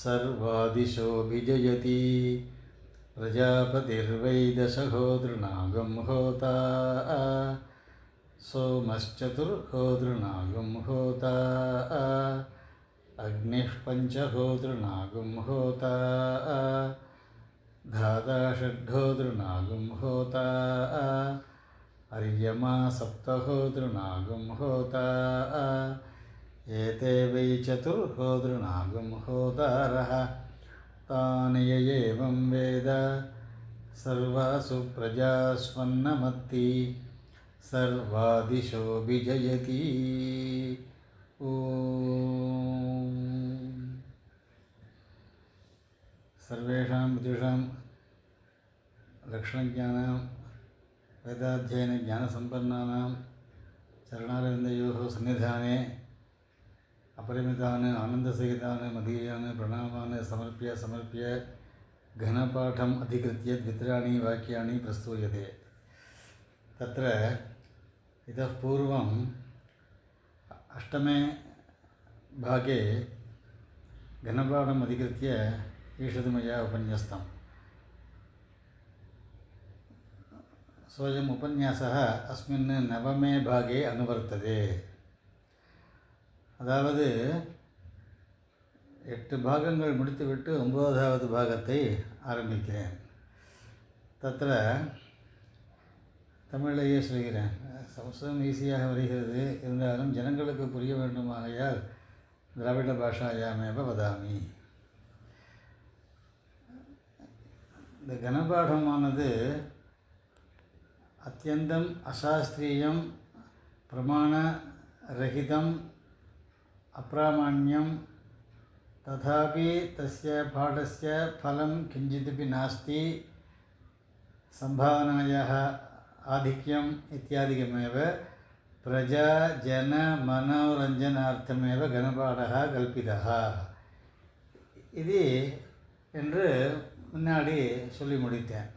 सर्वादिशोऽभिजयति प्रजापतिर्वै दशहोदृणागं होता सोमश्चतुर्होदृणागं होता अग्निः पञ्चहोदृणागं होता धाता षड्होदृणागं होता अर्यमा सप्तहोदृणागं होता एते वै चतुर्होदृणागं होतारः तानि य एवं वेद। सर्वासु प्रजास्वन्नमत्ति। सर्वादिशो विजयति। ॐ सर्वेषां विदुषां लक्षणज्ञानां वेदाध्ययनज्ञानसम्पन्नानां चरणारविन्दयोः सन्निधाने अपरिमितान् आनन्दसहितान् मदीयान् प्रणामान् समर्प्य समर्प्य घनपाठम् अधिकृत्य द्वित्राणि वाक्यानि प्रस्तूयते। तत्र इतः पूर्वम् अष्टमे भागे घनपाठम् अधिकृत्य ईषद् मया उपन्यस्तम् सोऽयम् उपन्यासः अस्मिन् नवमे भागे अनुवर्तते அதாவது எட்டு பாகங்கள் முடித்துவிட்டு ஒன்பதாவது பாகத்தை ஆரம்பிக்கிறேன் தத்திர தமிழையே சொல்கிறேன் சம்ஸ்கிருதம் ஈஸியாக வருகிறது இருந்தாலும் ஜனங்களுக்கு புரிய வேண்டுமாகையால் திராவிட பாஷாயாமேவ வதாமி இந்த கனபாடமானது அத்தியந்தம் அசாஸ்திரீயம் பிரமாண ரகிதம் அப்பிராமாண்யம் ததாபி தஸ்ய பாடஸ்ய ஃபலம் கிஞ்சிதபி நாஸ்தி சம்பாவனாயாக ஆதிக்கம் இத்தியாதிகமேவ பிரஜா ஜன மனோரஞ்சனார்த்தமேவ கணபாடக கல்பிதா இது என்று முன்னாடி சொல்லி முடித்தேன்.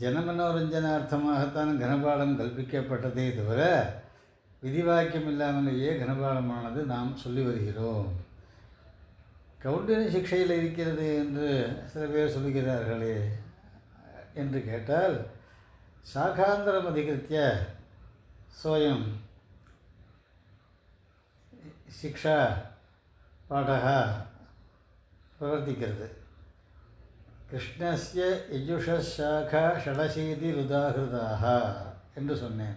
ஜனமனோரஞ்சனார்த்தமாகத்தான் கனபாடம் கல்பிக்கப்பட்டதே தவிர விதிவாக்கியம் இல்லாமலேயே கனபாடமானது நாம் சொல்லி வருகிறோம். கவுண்டனி சிக்ஷையில் இருக்கிறது என்று சில பேர் சொல்லுகிறார்களே என்று கேட்டால் சாகாந்திரம் அதிகரித்திய சோயம் சிக்ஷா பாடகா பிரவர்த்திக்கிறது. கிருஷ்ணஸ்ய யஜுஷாக்கா ஷடசீதி ருதாகிருதாக என்று சொன்னேன்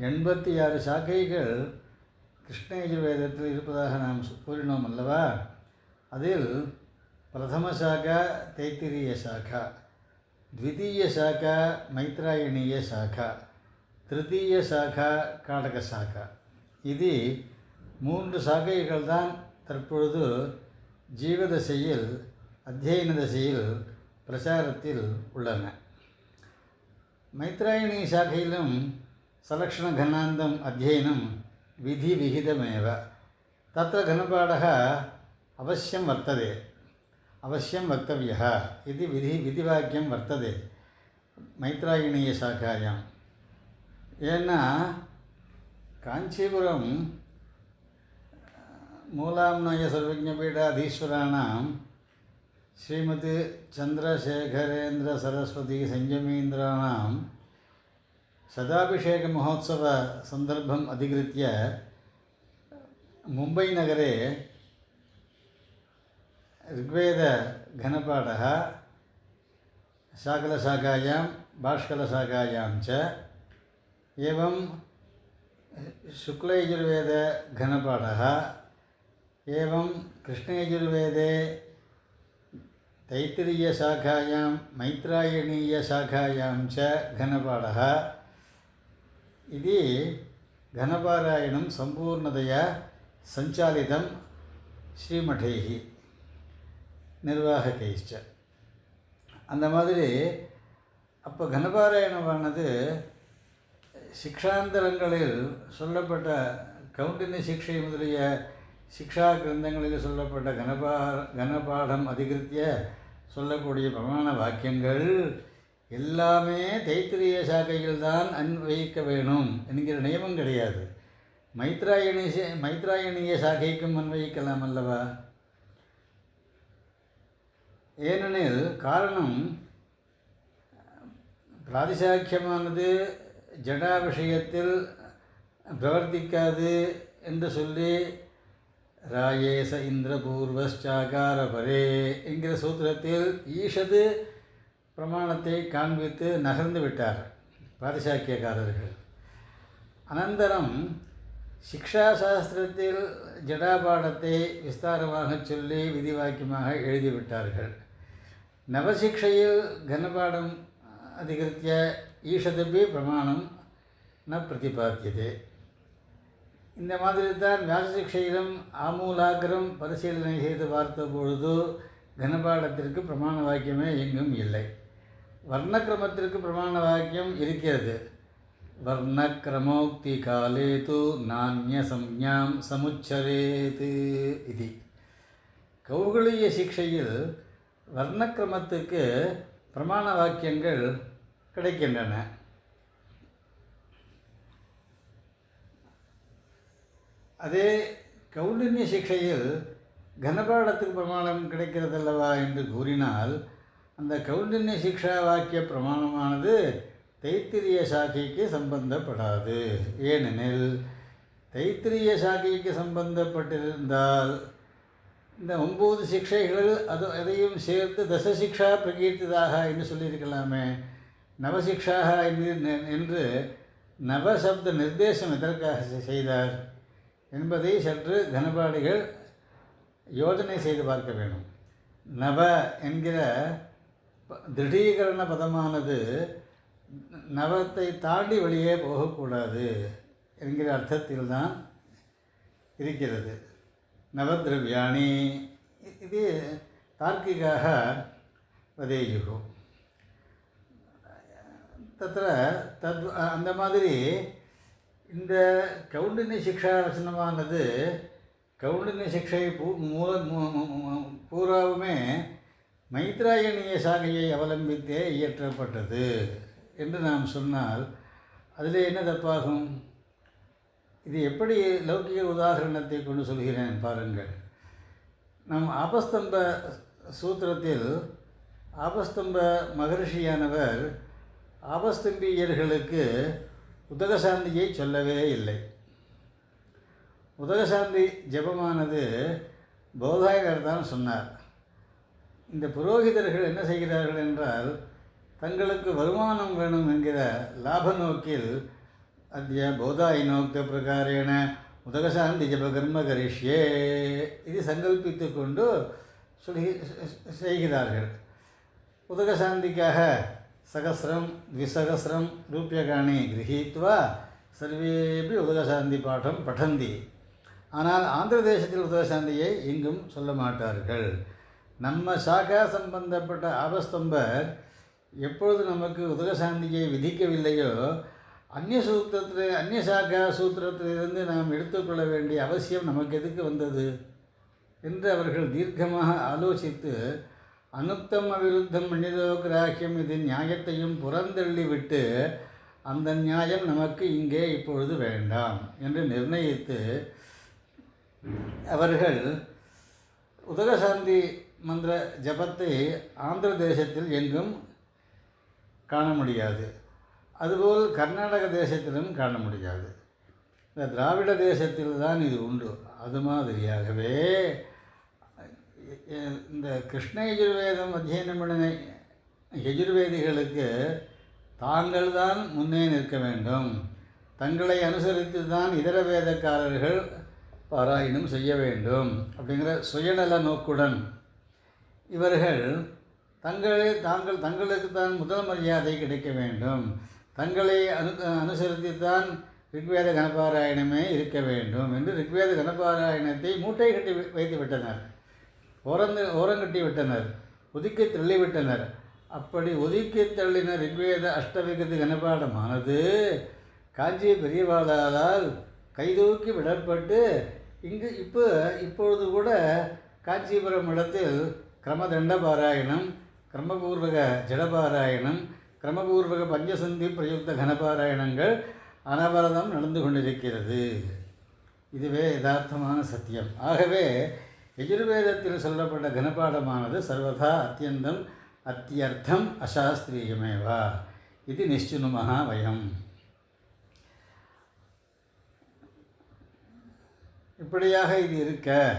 எண்பத்தி ஆறு சாக்கைகள் கிருஷ்ண யஜுர்வேதத்தில் இருப்பதாக நாம் கூறினோம் அல்லவா அதில் பிரதம சாக்கா தைத்திரிய சாக்கா த்விதீய சாக்கா மைத்ராயணீய சாக்கா திருத்தீய சாக்கா காடக சாக்கா இது மூன்று சாக்கைகள் தான் தற்பொழுது ஜீவதசையில் அத்தியன தசையில் பிரச்சாரத்தில் உள்ளன. மைத்ராயணி சாகையிலும் சலக்ஷண கனாந்தம் அத்தியனம் விதி விகிதமேவ. தத்த கனபாடக அவசியம் வர்த்ததே. அவசியம் வக்தவியா இது விதி விதிவாக்கியம் வர்த்ததே. மைத்ராயணீய சாகாயாம் ஏன்னா காஞ்சிபுரம் மூலாம்னய சர்வஜபீடாதீஸ்வராணாம் श्रीमती चन्द्रशेखरेन्द्रसरस्वतीसंयमीन्द्राणां शताभिषेकमहोत्सवसन्दर्भम् अधिकृत्य मुम्बैनगरे ऋग्वेदघनपाठः शाकलशाखायां भाष्कलशाखायां च एवं शुक्लयजुर्वेदघनपाठः एवं कृष्णयजुर्वेदे तैत्तिरीयशाखायां मैत्रायणीयशाखायां च घनपाठः इति घनपारायणं सम्पूर्णतया सञ्चालितं ஸ்ரீமடேஹ நிர்வாககைஷ்ட அந்த மாதிரி அப்போ கனபாராயணமானது சிக்ஷாந்தரங்களில் சொல்லப்பட்ட கவுண்டினி சிக்ஷை முதலிய சிக்ஷா கிரந்தங்களில் சொல்லப்பட்ட கனபா கனபாடம் அதிகிருத்திய சொல்லக்கூடிய பிரமாண வாக்கியங்கள் எல்லாமே தைத்திரிய சாக்கையில் தான் அன்வயிக்க வேணும் என்கிற நியமம் கிடையாது. மைத்ராயணி சே- மைத்ராயணிய சாக்கைக்கும் அன்வயிக்கலாம் அல்லவா? ஏனெனில் காரணம் பிராதிசாக்கியமானது ஜடா விஷயத்தில் பிரவர்த்திக்காது என்று சொல்லி ராயேச இந்திரபூர்வச்சாகார பரே என்கிற சூத்திரத்தில் ஈஷது பிரமாணத்தை காண்பித்து நகர்ந்து விட்டார் பிராதிசாக்கியக்காரர்கள் அனந்தரம் சிக்ஷா சாஸ்திரத்தில் ஜடாபாடத்தை விஸ்தாரமாக சொல்லி விதிவாக்கியமாக எழுதிவிட்டார்கள். நவசிக்ஷையில் கனபாடம் அதிகரித்த ஈஷதபி பிரமாணம் ந பிரதிபாத்தியதே. இந்த மாதிரி தான் வியாசசிக்ஷையிலும் ஆமூலாகரம் பரிசீலனை செய்து பார்த்தபொழுது கனபாடத்திற்கு பிரமாண வாக்கியமே எங்கும் இல்லை. வர்ணக்கிரமத்திற்கு பிரமாண வாக்கியம் இருக்கிறது. வர்ணக்கிரமோக்தி காலே தூ நானிய சம்ஞாம் சமுச்சரேது இது. கௌகுளிய சிக்ஷையில் வர்ணக்கிரமத்துக்கு பிரமாண வாக்கியங்கள் கிடைக்கின்றன. அதே கௌண்டின்ய சிக்ஷையில் கனபாடத்துக்கு பிரமாணம் கிடைக்கிறதல்லவா என்று கூறினால் அந்த கௌண்டின்ய சிக்ஷா வாக்கிய பிரமாணமானது தைத்திரிய சாக்கிக்கு சம்பந்தப்படாது. ஏனெனில் தைத்திரிய சாக்கிக்கு சம்பந்தப்பட்டிருந்தால் இந்த ஒம்பது சிக்ஷைகள் அது எதையும் சேர்த்து தசசிக்ஷா பிரகீர்த்திதாக என்று சொல்லியிருக்கலாமே. நவசிக்ஷாக என்று என்று நவசப்த நிர்தேசம் எதற்காக செய்தார்? என்பதை சற்று கனபாடிகள் யோஜனை செய்து பார்க்க வேண்டும். நவ என்கிற ப- திருடீகரண பதமானது நவத்தை தாண்டி வெளியே போகக்கூடாது என்கிற அர்த்தத்தில் தான் இருக்கிறது. நவத்ரவியாணி இது தார்க்கிகாக வதேயுகு. தத்திர தத் அந்த மாதிரி இந்த கவுண்டினி சிக்ஷா வசனமானது கௌண்டின்ய சிக்ஷை பூ மூல பூராவுமே மைத்ராயணிய சாகையை அவலம்பித்தே இயற்றப்பட்டது என்று நாம் சொன்னால் அதில் என்ன தப்பாகும்? இது எப்படி லௌகிக உதாகரணத்தை கொண்டு சொல்கிறேன் பாருங்கள். நம் ஆபஸ்தம்ப சூத்திரத்தில் ஆபஸ்தம்ப மகரிஷியானவர் ஆபஸ்தம்பியர்களுக்கு உதகசாந்தியை சொல்லவே இல்லை. உதகசாந்தி ஜெபமானது போதாயகர் தான் சொன்னார். இந்த புரோகிதர்கள் என்ன செய்கிறார்கள் என்றால் தங்களுக்கு வருமானம் வேணும் என்கிற லாப நோக்கில் அத்திய போதாயினோக்த பிரகாரேண உதகசாந்தி ஜப கர்ம கரிஷ்யே இது சங்கல்பித்து கொண்டு சொல்லி செய்கிறார்கள். உதகசாந்திக்காக சகசிரம் द्विसहस्रं रूप्यकाणि गृहीत्वा சர்வேபி உதகசாந்தி பாடம் படந்தி ஆனால் ஆந்திர தேசத்தில் உதகசாந்தியை எங்கும் சொல்ல மாட்டார்கள் நம்ம சாகா சம்பந்தப்பட்ட ஆபஸ்தம்பர் எப்பொழுது நமக்கு உதகசாந்தியை விதிக்கவில்லையோ அந்நிய சூத்திரத்தில் அந்நிய சாகா சூத்திரத்திலிருந்து நாம் எடுத்துக்கொள்ள வேண்டிய அவசியம் நமக்கு எதுக்கு வந்தது என்று அவர்கள் தீர்க்கமாக ஆலோசித்து அனுக்தம் அவிருத்தம் மனிதோ கிராக்கியம் இது நியாயத்தையும் புறந்தள்ளிவிட்டு அந்த நியாயம் நமக்கு இங்கே இப்பொழுது வேண்டாம் என்று நிர்ணயித்து அவர்கள் உதகசாந்தி மந்திர ஜபத்தை ஆந்திர தேசத்தில் எங்கும் காண முடியாது. அதுபோல் கர்நாடக தேசத்திலும் காண முடியாது. இந்த திராவிட தேசத்தில் தான் இது உண்டு. அது மாதிரியாகவே இந்த கிருஷ்ண யஜுர்வேதம் அத்தியனம் பண்ணின யஜுர்வேதிகளுக்கு தாங்கள் தான் முன்னே நிற்க வேண்டும். தங்களை அனுசரித்து தான் இதர வேதக்காரர்கள் பாராயணம் செய்ய வேண்டும் அப்படிங்கிற சுயநல நோக்குடன் இவர்கள் தங்களே தாங்கள் தங்களுக்கு தான் முதல் மரியாதை கிடைக்க வேண்டும். தங்களை அனு அனுசரித்துத்தான் ரிக்வேத கணபாராயணமே இருக்க வேண்டும் என்று ரிக்வேத கணபாராயணத்தை மூட்டை கட்டி வைத்து விட்டனர் ஓரந்து ஓரங்கட்டி விட்டனர் ஒதுக்கி தள்ளிவிட்டனர் அப்படி ஒதுக்கி தள்ளின ரிக்வேத அஷ்டவிகதி கனபாடமானது. காஞ்சி பெரியவாளால் கைதூக்கி விடப்பட்டு இங்கு இப்போ இப்பொழுது கூட காஞ்சிபுரம் இடத்தில் கிரமதண்ட பாராயணம் கிரமபூர்வக ஜடபாராயணம் கிரமபூர்வக பஞ்சசந்தி பிரயுக்த கனபாராயணங்கள் அனவரதம் நடந்து கொண்டிருக்கிறது. இதுவே யதார்த்தமான சத்தியம். ஆகவே யஜுர்வேதத்தில் சொல்லப்பட்ட கனபாடமானது சர்வதா அத்தியந்தம் அத்தியர்த்தம் அசாஸ்திரீயமேவா. இது நிஷ்டுனுமகா வயம் இப்படியாக இது இருக்க.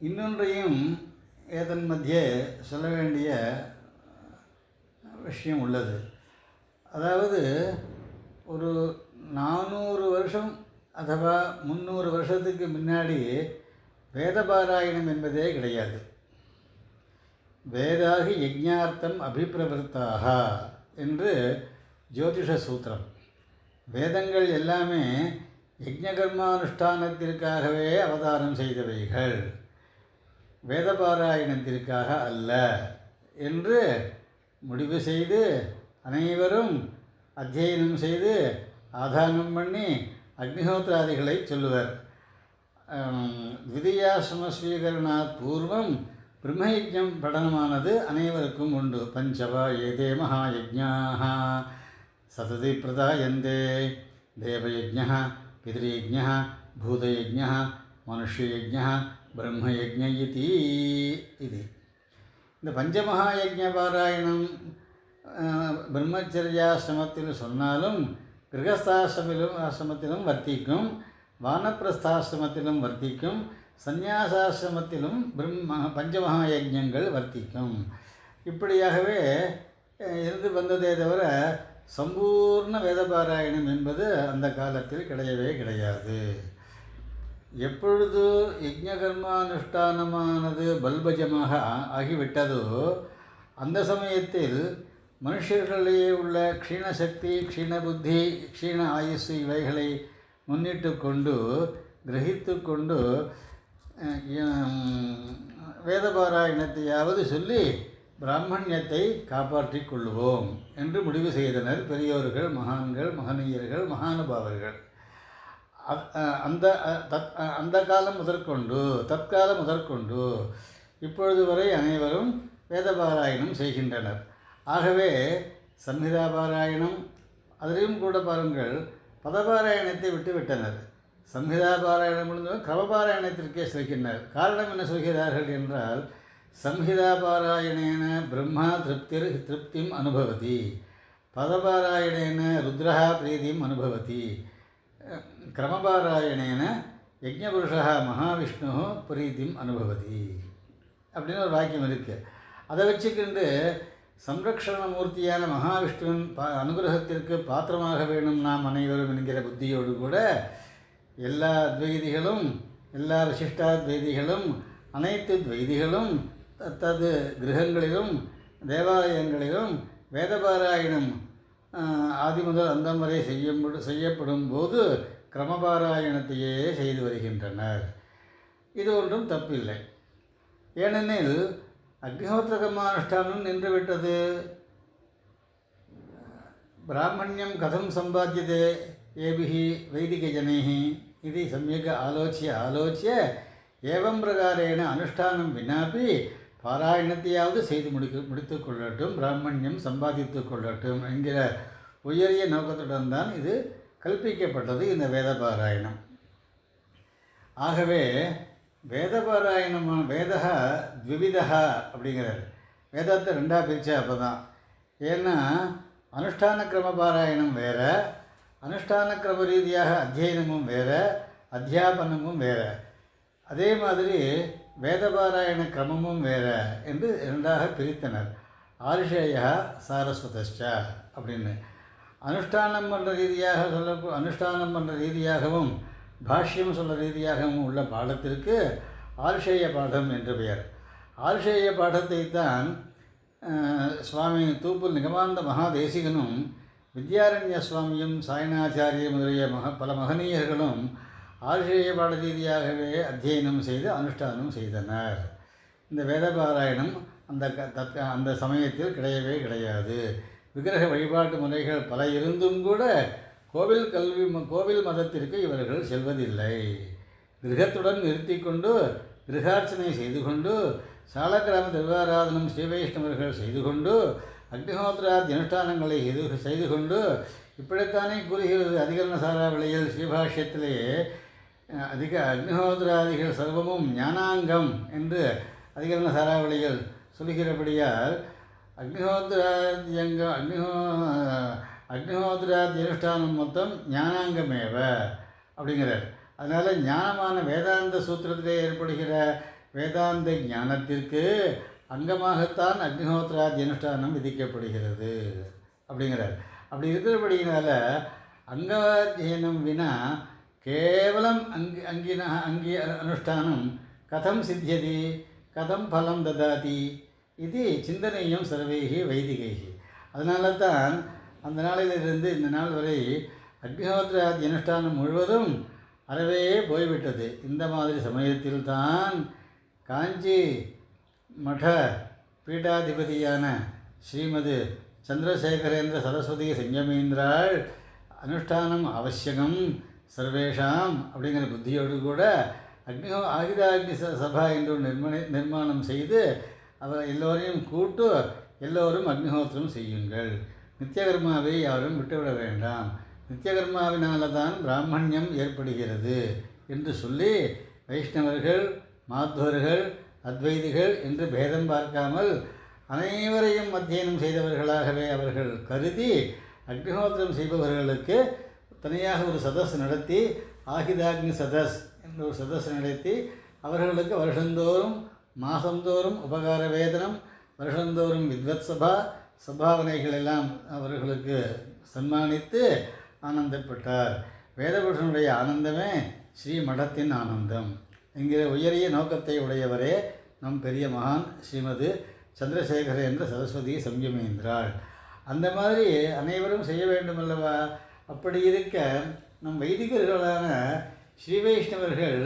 இன்னொன்றையும் ஏதன் மத்தியே சொல்ல வேண்டிய விஷயம் உள்ளது. அதாவது ஒரு நானூறு வருஷம் அதுவா முந்நூறு வருஷத்துக்கு முன்னாடி வேதபாராயணம் என்பதே கிடையாது. வேதாகி யஜ்ஞார்த்தம் அபிப்பிரவருத்தாக என்று ஜோதிஷ சூத்திரம். வேதங்கள் எல்லாமே யஜ்ஞகர்மானுஷ்டானத்திற்காகவே அவதாரம் செய்தவைகள். வேதபாராயணத்திற்காக அல்ல என்று முடிவு செய்து அனைவரும் அத்தியனம் செய்து ஆதானம் பண்ணி அக்னிஹோத்திராதிகளை சொல்லுவர். விதியாசிரம பூர்வம் பிரம்மயஜம் படனமானது அனைவருக்கும் உண்டு. பஞ்சவா ஏதே மகாயஜ்ஞாக சததி பிரதாயந்தே தேவயஜ்ஞ பிதൃயஜ்ஞ பூதயஜ்ஞ மனுஷ்யயஜ்ஞ பிரம்மயஜ்ஞ இதி இது. இந்த பஞ்சமகாயஜ்ஞ பாராயணம் பிரம்மச்சரியாசிரமத்தில் சொன்னாலும் கிரகஸ்தாசிரமிலும் ஆசிரமத்திலும் வர்த்திக்கும் வானப்பிரஸ்தாசிரமத்திலும் வர்த்திக்கும் சந்நியாசாசிரமத்திலும் பிரம்ம பஞ்சமகாயஜங்கள் வர்த்திக்கும். இப்படியாகவே இருந்து வந்ததே தவிர சம்பூர்ண வேதபாராயணம் என்பது அந்த காலத்தில் கிடையவே கிடையாது. எப்பொழுது யஜ்ஞகர்மானுஷ்டானமானது பல்பஜமாக ஆகிவிட்டதோ அந்த சமயத்தில் மனுஷர்களிடையே உள்ள க்ஷீணசக்தி சக்தி க்ஷீண ஆயுசு இவைகளை முன்னிட்டு கொண்டு கிரகித்து கொண்டு வேதபாராயணத்தையாவது சொல்லி பிராமணியத்தை காப்பாற்றிக் கொள்வோம் என்று முடிவு செய்தனர் பெரியோர்கள் மகான்கள் மகனீயர்கள் மகானுபாவர்கள். அந்த தத் அந்த காலம் முதற்கொண்டு தற்காலம் முதற்கொண்டு இப்பொழுது வரை அனைவரும் வேதபாராயணம் செய்கின்றனர். ஆகவே சம்ஹிதா பாராயணம் அதிலையும் கூட பாருங்கள் பதபாராயணத்தை விட்டுவிட்டனர் சம்ஹிதா பாராயணம் முடிந்தவன் கிரமபாராயணத்திற்கே செல்கின்றனர். காரணம் என்ன சொல்கிறார்கள் என்றால் சம்ஹிதா பாராயணேன பிரம்மா திருப்திர் திருப்திம் அனுபவதி பதபாராயணேன ருத்ரஹா பிரீதிம் அனுபவதி கிரமபாராயணேன யஜ்ஞபுருஷா மகாவிஷ்ணு பிரீதிம் அனுபவதி அப்படின்னு ஒரு வாக்கியம் இருக்குது அதை வச்சுக்கிண்டு சம்ரக்ஷண மூர்த்தியான மகாவிஷ்ணுவின் பா அனுகிரகத்திற்கு பாத்திரமாக வேணும் நாம் அனைவரும் என்கிற புத்தியோடு கூட எல்லா துவைதிகளும் எல்லா விசிஷ்டாத்வைதிகளும் அனைத்து துவைதிகளும் தத்தது கிரகங்களிலும் தேவாலயங்களிலும் வேதபாராயணம் ஆதி முதல் அந்தம் வரை செய்யும் செய்யப்படும் போது கிரமபாராயணத்தையே செய்து வருகின்றனர். இது ஒன்றும் தப்பில்லை. ஏனெனில் அக்னிஹோத்திர கர்மானுஷ்டானம் நின்றுவிட்டது. பிராமணியம் கதம் சம்பாத்தியதே ஏபிஹி வைதிகஜனைஹி. இது சமயக் ஆலோச்சிய ஆலோச்சிய ஏவம் பிரகாரேண அனுஷ்டானம் வினாப்பி பாராயணத்தையாவது செய்து முடிக்க முடித்து கொள்ளட்டும் பிராமணியம் சம்பாதித்து கொள்ளட்டும் என்கிற உயரிய நோக்கத்துடன் தான் இது கல்பிக்கப்பட்டது இந்த வேத பாராயணம் ஆகவே வேதபாராயணமான வேதா த்விவிதா அப்படிங்கிறார். வேதத்தை ரெண்டாக பிரித்தா அப்போ தான் ஏன்னா அனுஷ்டான கிரம பாராயணம் வேறு அனுஷ்டான கிரம ரீதியாக அத்தியனமும் வேறு அத்தியாபனமும் வேறு. அதே மாதிரி வேதபாராயண கிரமமும் வேறு என்று இரண்டாக பிரித்தனர். ஆரிஷேயா சாரஸ்வதஷ்டா அப்படின்னு. அனுஷ்டானம் பண்ணுற ரீதியாக சொல்ல அனுஷ்டானம் பண்ணுற ரீதியாகவும் பாஷ்யம் சொல்ல ரீதியாகவும் உள்ள பாடத்திற்கு ஆர்ஷேய பாடம் என்று பெயர். ஆர்ஷேய பாடத்தை தான் சுவாமி தூப்புல் நிகமாந்த மகாதேசிகனும் வித்யாரண்ய சுவாமியும் சாயணாச்சாரிய முதலிய மக பல மகனீயர்களும் ஆர்ஷேய பாட ரீதியாகவே அத்தியனம் செய்து அனுஷ்டானம் செய்தனர். இந்த வேதபாராயணம் அந்த க தற்க அந்த சமயத்தில் கிடையவே கிடையாது. விக்கிரக வழிபாட்டு முறைகள் பல இருந்தும் கூட கோவில் கல்வி கோவில் மதத்திற்கு இவர்கள் செல்வதில்லை. கிரகத்துடன் நிறுத்தி கொண்டு கிரகார்ச்சனை செய்து கொண்டு சாலக்கிராம திருவாராதனம் ஸ்ரீ வைஷ்ணவர்கள் செய்து கொண்டு அக்னிஹோத்ரா அனுஷ்டானங்களை இது செய்து கொண்டு இப்படித்தானே கூறுகிறது அதிகரண சாராவளியில் ஸ்ரீபாஷ்யத்திலே அதிக அக்னிஹோத்ராதிகள் சர்வமும் ஞானாங்கம் என்று அதிகரண சாராவளியில் சொல்கிறபடியால் அக்னிஹோத்ராதியங்க அக்னிஹோ அக்னிஹோத்திராதி அனுஷ்டானம் மொத்தம் ஞானாங்கமேவ அப்படிங்கிறார். அதனால் ஞானமான வேதாந்த சூத்திரத்திலே ஏற்படுகிற வேதாந்த ஞானத்திற்கு அங்கமாகத்தான் அக்னிஹோத்திராதி அனுஷ்டானம் விதிக்கப்படுகிறது அப்படிங்கிறார். அப்படி இருக்கிறபடியினால அங்காத்தியனம் வினா கேவலம் அங்கி அங்கின அங்கி அனுஷ்டானம் கதம் சித்தியதி கதம் பலம் ததாதி இது சிந்தனையும் சர்வைகி வைதிகைகி. அதனால தான் அந்த நாளிலிருந்து இந்த நாள் வரை அக்னிஹோத்திர அனுஷ்டானம் முழுவதும் அறவே போய்விட்டது. இந்த மாதிரி சமயத்தில்தான் காஞ்சி மட பீடாதிபதியான ஸ்ரீமது சந்திரசேகரேந்திர சரஸ்வதி சஞ்சமேந்திராள் அனுஷ்டானம் அவசியகம் சர்வேஷாம் அப்படிங்கிற புத்தியோடு கூட அக்னிஹோ ஆகிதாக்னி ச- சபா என்று நிர்மணி நிர்மாணம் செய்து அவர் எல்லோரையும் கூட்டு எல்லோரும் அக்னிஹோத்திரம் செய்யுங்கள். நித்தியகர்மாவை யாரும் விட்டுவிட வேண்டாம். நித்தியகர்மாவினால தான் பிராமணியம் ஏற்படுகிறது என்று சொல்லி வைஷ்ணவர்கள் மாத்வர்கள் அத்வைதிகள் என்று பேதம் பார்க்காமல் அனைவரையும் அத்தியனம் செய்தவர்களாகவே அவர்கள் கருதி அக்னிஹோத்திரம் செய்பவர்களுக்கு தனியாக ஒரு சதஸ் நடத்தி ஆகிதாக்னி சதஸ் என்ற ஒரு சதஸ் நடத்தி அவர்களுக்கு வருஷந்தோறும் மாதந்தோறும் உபகார வேதனம் வருஷந்தோறும் வித்வத் சபா சம்பாவனைகளெல்லாம் எல்லாம் அவர்களுக்கு சன்மானித்து ஆனந்தப்பட்டார். வேதபுருஷனுடைய ஆனந்தமே ஸ்ரீ மடத்தின் ஆனந்தம். என்கிற உயரிய நோக்கத்தை உடையவரே நம் பெரிய மகான் ஸ்ரீமது சந்திரசேகர என்ற சரஸ்வதி சம்யமேந்திராள். அந்த மாதிரி அனைவரும் செய்ய வேண்டுமல்லவா? அப்படி இருக்க நம் வைதிகர்களான ஸ்ரீ வைஷ்ணவர்கள்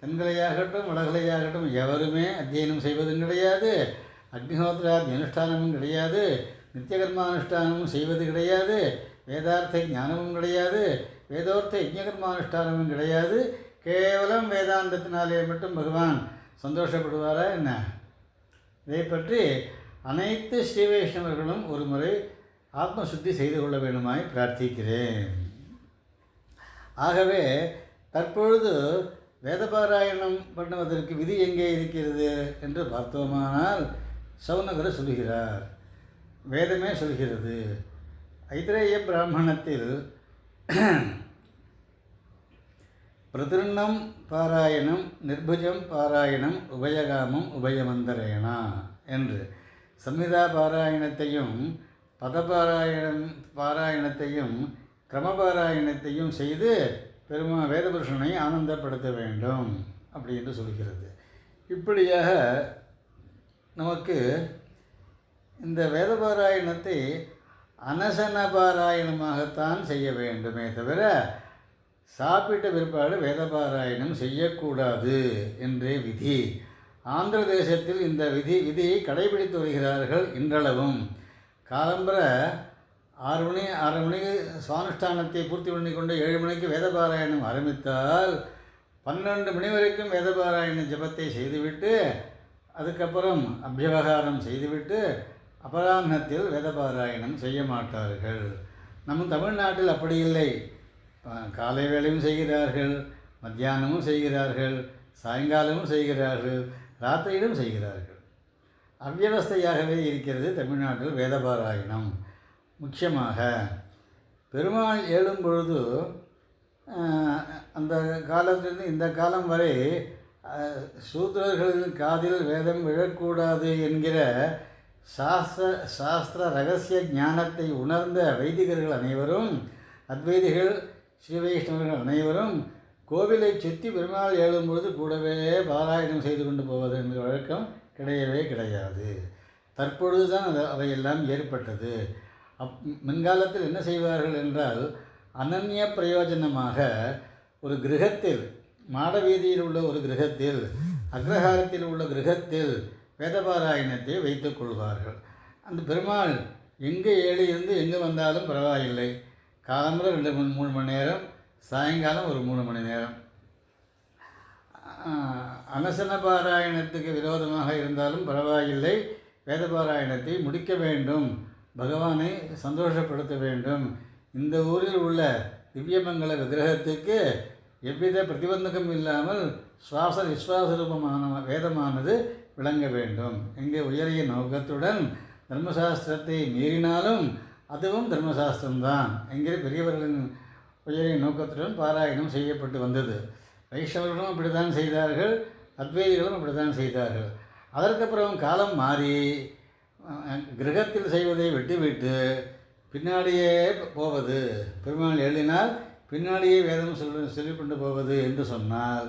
தென்கலையாகட்டும் வடகலையாகட்டும் எவருமே அத்தியனம் செய்வதும் கிடையாது. அக்னிஹோத்திராதி அனுஷ்டானமும் கிடையாது நித்தியகர்மானுஷ்டானமும் செய்வது கிடையாது வேதார்த்த ஞானமும் கிடையாது வேதோர்த்த யஜ்ஞகர்மானுஷ்டானமும் கிடையாது. கேவலம் வேதாந்தத்தினாலே மட்டும் பகவான் சந்தோஷப்படுவாரா என்ன? இதை பற்றி அனைத்து ஸ்ரீ வைஷ்ணவர்களும் ஒரு முறை ஆத்மசுத்தி செய்து கொள்ள வேண்டுமாய் பிரார்த்திக்கிறேன். ஆகவே தற்பொழுது வேதபாராயணம் பண்ணுவதற்கு விதி எங்கே இருக்கிறது என்று பார்த்தோமானால் சவுனகர் சொல்கிறார் வேதமே சொல்கிறது. ஐத்திரேய பிராமணத்தில் பிரதிருண்ணம் பாராயணம் நிர்புஜம் பாராயணம் உபயகாமம் உபயமந்தரேனா என்று சம்ஹிதா பாராயணத்தையும் பதபாராயணம் பாராயணத்தையும் கிரமபாராயணத்தையும் செய்து பெருமா வேதபுருஷனை ஆனந்தப்படுத்த வேண்டும் அப்படி என்று சொல்கிறது. இப்படியாக நமக்கு இந்த வேதபாராயணத்தை அனசன பாராயணமாகத்தான் செய்ய வேண்டுமே தவிர சாப்பிட்ட பிற்பாடு வேதபாராயணம் செய்யக்கூடாது என்றே விதி. ஆந்திர தேசத்தில் இந்த விதி விதியை கடைபிடித்து வருகிறார்கள் இன்றளவும். காலம்பர ஆறு மணி ஆறு மணிக்கு சுவானுஷ்டானத்தை பூர்த்தி பண்ணி கொண்டு ஏழு மணிக்கு வேதபாராயணம் ஆரம்பித்தால் பன்னெண்டு மணி வரைக்கும் வேதபாராயண ஜபத்தை செய்துவிட்டு அதுக்கப்புறம் அபியவகாரம் செய்துவிட்டு அபராஹ்னத்தில் வேதபாராயணம் செய்ய மாட்டார்கள். நம் தமிழ்நாட்டில் அப்படி இல்லை. காலை வேளையும் செய்கிறார்கள் மத்தியானமும் செய்கிறார்கள் சாயங்காலமும் செய்கிறார்கள் ராத்திரியிலும் செய்கிறார்கள். அவ்வியவஸ்தையாகவே இருக்கிறது தமிழ்நாட்டில் வேதபாராயணம். முக்கியமாக பெருமாள் ஏழும் பொழுது அந்த காலத்திலிருந்து இந்த காலம் வரை சூத்திரர்களின் காதில் வேதம் விழக்கூடாது என்கிற சாஸ்திர சாஸ்திர ரகசிய ஞானத்தை உணர்ந்த வைதிகர்கள் அனைவரும் அத்வைதிகள் ஸ்ரீ வைஷ்ணவர்கள் அனைவரும் கோவிலை சுற்றி பெருமாள் ஏழும்பொழுது கூடவே பாராயணம் செய்து கொண்டு போவது என்ற வழக்கம் கிடையவே கிடையாது. தற்பொழுது தான் அது அவையெல்லாம் ஏற்பட்டது. அப் முன்காலத்தில் என்ன செய்வார்கள் என்றால் அனன்ய பிரயோஜனமாக ஒரு கிரகத்தில் மாட வீதியில் உள்ள ஒரு கிரகத்தில் அக்ரஹாரத்தில் உள்ள கிரகத்தில் வேதபாராயணத்தை வைத்துக் கொள்வார்கள். அந்த பெருமாள் எங்கே ஏழி இருந்து எங்கே வந்தாலும் பரவாயில்லை. காலம்புல ரெண்டு மூணு மூணு மணி நேரம் சாயங்காலம் ஒரு மூணு மணி நேரம். அனசன பாராயணத்துக்கு விரோதமாக இருந்தாலும் பரவாயில்லை. வேத பாராயணத்தை முடிக்க வேண்டும். பகவானை சந்தோஷப்படுத்த வேண்டும். இந்த ஊரில் உள்ள திவ்யமங்கல விக்கிரகத்துக்கு எவ்வித பிரதிபந்தகம் இல்லாமல் சுவாச விஸ்வாச ரூபமான வேதமானது விளங்க வேண்டும். எங்கே உயரிய நோக்கத்துடன் தர்மசாஸ்திரத்தை மீறினாலும் அதுவும் தர்மசாஸ்திரம்தான். என்கிற பெரியவர்களின் உயரிய நோக்கத்துடன் பாராயணம் செய்யப்பட்டு வந்தது. வைஷ்ணவர்களும் அப்படித்தான் செய்தார்கள். அத்வைதிகளும் அப்படித்தான் செய்தார்கள். அதற்கப்புறம் காலம் மாறி கிரகத்தில் செய்வதை விட்டுவிட்டு பின்னாடியே போவது. பெருமாள் எழுதினால் பின்னாடியே வேதம் சொல் சொல்லிக்கொண்டு போவது என்று சொன்னால்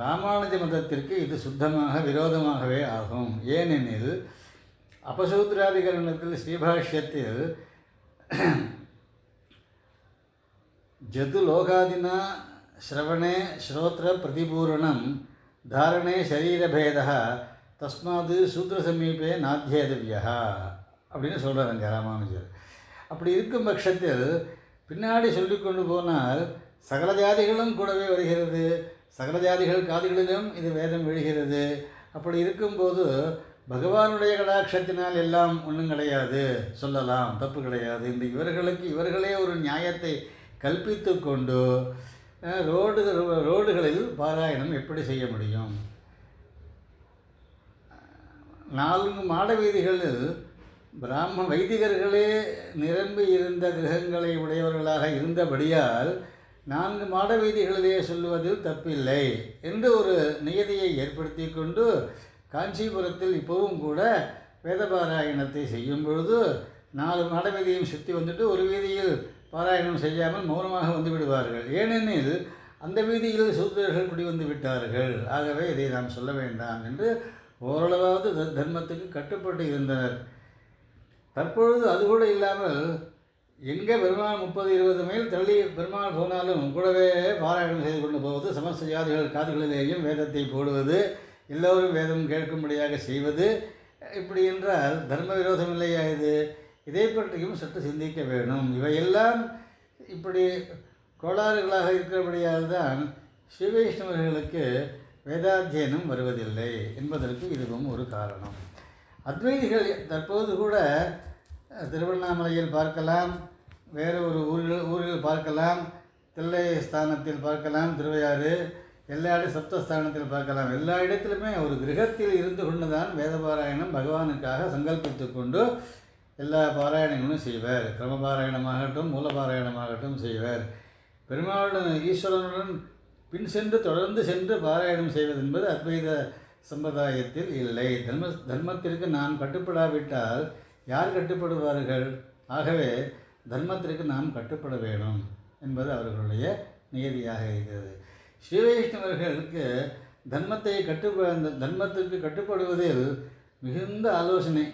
ராமானுஜ மதத்திற்கு இது சுத்தமாக விரோதமாகவே ஆகும். ஏனெனில் அபசூத்ராதிகரணத்தில் ஸ்ரீபாஷ்யத்தில் ஜது லோகாதினா ஸ்ரவணே ஸ்ரோத்ர பிரதிபூரணம் தாரணே சரீரபேதா தஸ்மாது சூத்திர சமீபே நாத்தியதவியா அப்படின்னு சொல்கிறாருங்க ராமானுஜர். அப்படி இருக்கும் பட்சத்தில் பின்னாடி சொல்லிக்கொண்டு போனால் சகல ஜாதிகளும் கூடவே வருகிறது. சகல ஜாதிகள் காதுகளிலும் இது வேதம் விழுகிறது. அப்படி இருக்கும்போது பகவானுடைய கடாட்சத்தினால் எல்லாம் ஒன்றும் கிடையாது. சொல்லலாம் தப்பு கிடையாது. இந்த இவர்களுக்கு இவர்களே ஒரு நியாயத்தை கல்பித்து கொண்டு ரோடு ரோடுகளில் பாராயணம் எப்படி செய்ய முடியும்? நான்கு மாட வீதிகளில் பிராம வைதிகர்களே நிரம்பி இருந்த கிரகங்களை உடையவர்களாக இருந்தபடியால் நான்கு மாட வீதிகளிலே சொல்லுவதில் தப்பில்லை என்று ஒரு நியதியை ஏற்படுத்தி கொண்டு காஞ்சிபுரத்தில் இப்போவும் கூட வேதபாராயணத்தை செய்யும் பொழுது நாலு மாட வீதியும் சுற்றி வந்துட்டு ஒரு வீதியில் பாராயணம் செய்யாமல் மௌனமாக வந்து விடுவார்கள். ஏனெனில் அந்த வீதியில் சூத்திரர்கள் குடி வந்து விட்டார்கள். ஆகவே இதை நாம் சொல்ல வேண்டாம் என்று ஓரளவாவது தர்மத்துக்கு கட்டுப்பட்டு இருந்தனர். தற்பொழுது அது கூட இல்லாமல் எங்கே பெருமாள் முப்பது இருபது மைல் தள்ளி பெருமாள் போனாலும் கூடவே பாராயணம் செய்து கொண்டு போவது சமஸ்த ஜாதிகள் காதுகளிலேயும் வேதத்தை போடுவது எல்லோரும் வேதம் கேட்கும்படியாக செய்வது. இப்படி என்றால் தர்ம விரோதம் இல்லையா இது? இதை பற்றியும் சற்று சிந்திக்க வேணும். இவையெல்லாம் இப்படி கோளாறுகளாக இருக்கிறபடியால் தான் ஸ்ரீ வைஷ்ணவர்களுக்கு வேதாத்தியனம் வருவதில்லை என்பதற்கு இதுவும் ஒரு காரணம். அத்வைதிகள் தற்போது கூட திருவண்ணாமலையில் பார்க்கலாம் வேறு ஒரு ஊரில் ஊரில் பார்க்கலாம் தில்லை ஸ்தானத்தில் பார்க்கலாம் திருவையாறு எல்லா இடம் சப்தஸ்தானத்தில் பார்க்கலாம். எல்லா இடத்திலுமே ஒரு கிரகத்தில் இருந்து கொண்டு தான் வேத பாராயணம் பகவானுக்காக சங்கல்பித்து கொண்டு எல்லா பாராயணங்களும் செய்வர். கிரம பாராயணமாகட்டும் மூல பாராயணமாகட்டும் செய்வர். பெருமாளுடன் ஈஸ்வரனுடன் பின் சென்று தொடர்ந்து சென்று பாராயணம் செய்வது என்பது அத்வைத சம்பிரதாயத்தில் இல்லை. தர்ம தர்மத்திற்கு நாம் கட்டுப்படாவிட்டால் யார் கட்டுப்படுவார்கள்? ஆகவே தர்மத்திற்கு நாம் கட்டுப்பட வேணும் என்பது அவர்களுடைய நியதியாக இருக்கிறது. ஸ்ரீ வைஷ்ணவர்களுக்கு தர்மத்தை கட்டு அந்த தர்மத்திற்கு கட்டுப்படுவதில் மிகுந்த ஆலோசனை.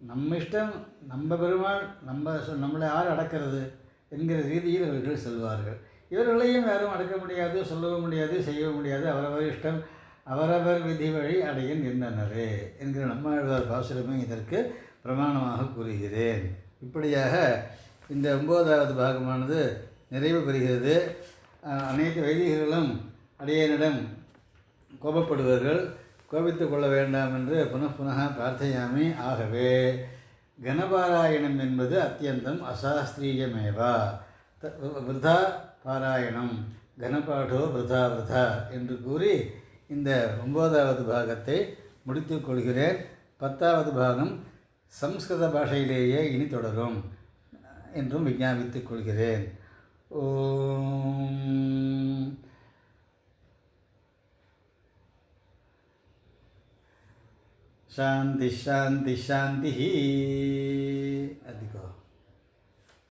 நம்ம இஷ்டம் நம்ம பெருமாள் நம்ம நம்மளை யார் அடக்கிறது என்கிற ரீதியில் அவர்கள் செல்வார்கள். இவர்களையும் யாரும் அடக்க முடியாது சொல்லவும் முடியாது செய்யவும் முடியாது. அவரவர் இஷ்டம். அவரவர் விதி வழி அடைய நின்றனரே என்கிற நம்மாழ்வார் பாசுரமே இதற்கு பிரமாணமாக கூறுகிறேன். இப்படியாக இந்த ஒன்பதாவது பாகமானது நிறைவு பெறுகிறது. அனைத்து வைதிகர்களும் அடியனிடம் கோபப்படுவார்கள். கோபித்து கொள்ள வேண்டாம் என்று புன புனக பிரார்த்தையாமி ஆகவே கணபாராயணம் என்பது அத்தியந்தம் அசாஸ்திரீயமேவா? விருதா பாராயணம் கனபாடோ விருதா விருதா என்று கூறி இந்த ஒன்பதாவது பாகத்தை முடித்துக் கொள்கிறேன் பத்தாவது பாகம் சம்ஸ்கிருத பாஷையிலேயே இனி தொடரும் என்றும் விஞ்ஞாபித்துக் கொள்கிறேன் ஓம் शांति शांति शांति ही अधिक